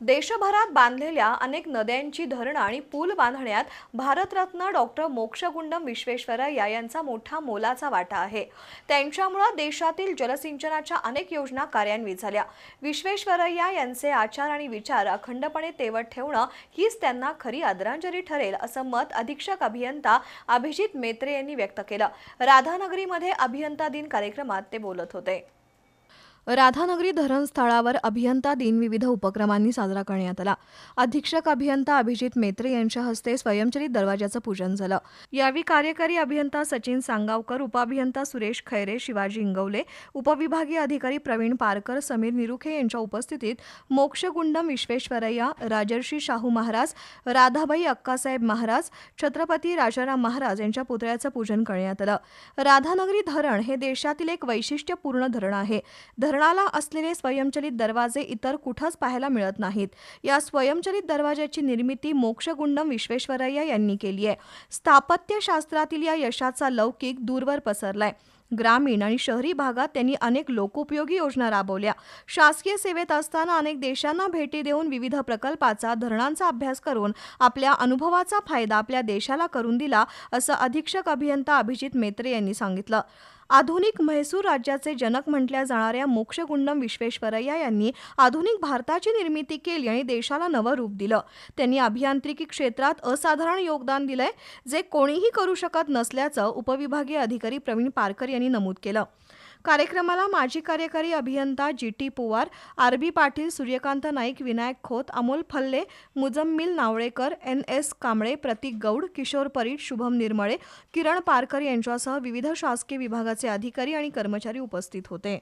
देशभरात बांधलेल्या अनेक नद्यांची धरणं आणि पूल बांधण्यात भारतरत्न डॉक्टर मोक्षगुंडम विश्वेश्वरय्या यांचा मोठा मोलाचा वाटा आहे. त्यांच्यामुळं देशातील जलसिंचनाच्या अनेक योजना कार्यान्वित झाल्या. विश्वेश्वरय्या यांचे आचार आणि विचार अखंडपणे तेवत ठेवणं हीच त्यांना खरी आदरांजली ठरेल असं मत अधीक्षक अभियंता अभिजित मेत्रे यांनी व्यक्त केलं. राधानगरीमध्ये अभियंता दिन कार्यक्रमात ते बोलत होते. राधानगरी धरण स्थळावर अभियंता दिन विविध उपक्रमांनी साजरा करण्यात आला. अधीक्षक अभियंता अभिजित मेत्रे यांच्या हस्ते स्वयंचलित दरवाजाचं पूजन झालं. यावेळी कार्यकारी अभियंता सचिन सांगावकर उपअभियंता सुरेश खैरे शिवाजी इंगवले उपविभागीय अधिकारी प्रवीण पारकर समीर निरुखे यांच्या उपस्थितीत मोक्षगुंडम विश्वेश्वरय्या राजर्षी शाहू महाराज राधाबाई अक्कासाहेब महाराज छत्रपती राजाराम महाराज यांच्या पुतळ्याचं पूजन करण्यात आलं. राधानगरी धरण हे देशातील एक वैशिष्ट्यपूर्ण धरण आहे. धरणाला असलेले स्वयंचलित दरवाजे इतर कुठंच पाहायला मिळत नाहीत. या स्वयंचलित दरवाज्याची निर्मिती मोक्षगुंडम विश्वेश्वरय्या यांनी केली आहे. स्थापत्यशास्त्रातील या यशाचा लौकिक दूरवर पसरलाय. ग्रामीण आणि शहरी भागात त्यांनी अनेक लोकोपयोगी योजना राबवल्या. शासकीय सेवेत असताना अनेक देशांना भेटी देऊन विविध प्रकल्पाचा धरणांचा अभ्यास करून आपल्या अनुभवाचा फायदा आपल्या देशाला करून दिला असं अधीक्षक अभियंता अभिजित मेत्रे यांनी सांगितलं. आधुनिक म्हैसूर राज्याचे जनक म्हटल्या जाणाऱ्या मोक्षगुंडम विश्वेश्वरय्या यांनी आधुनिक भारताची निर्मिती केली आणि देशाला नवं रूप दिलं. त्यांनी अभियांत्रिकी क्षेत्रात असाधारण योगदान दिलंय जे कोणीही करू शकत नसल्याचं उपविभागीय अधिकारी प्रवीण पारकर यांनी नमूद केलं. कार्यक्रमाला माजी कार्यकारी अभियंता G. T. Puwar R. B. Patil Suryakant Naik Vinayak Khot Amol Phalle Muzammil Navalekar N. S. Kamble Prateek Gaud Kishor Parit Shubham Nirmale Kiran Parkar यांच्यासह विविध शासकीय विभागाचे अधिकारी आणि कर्मचारी उपस्थित होते.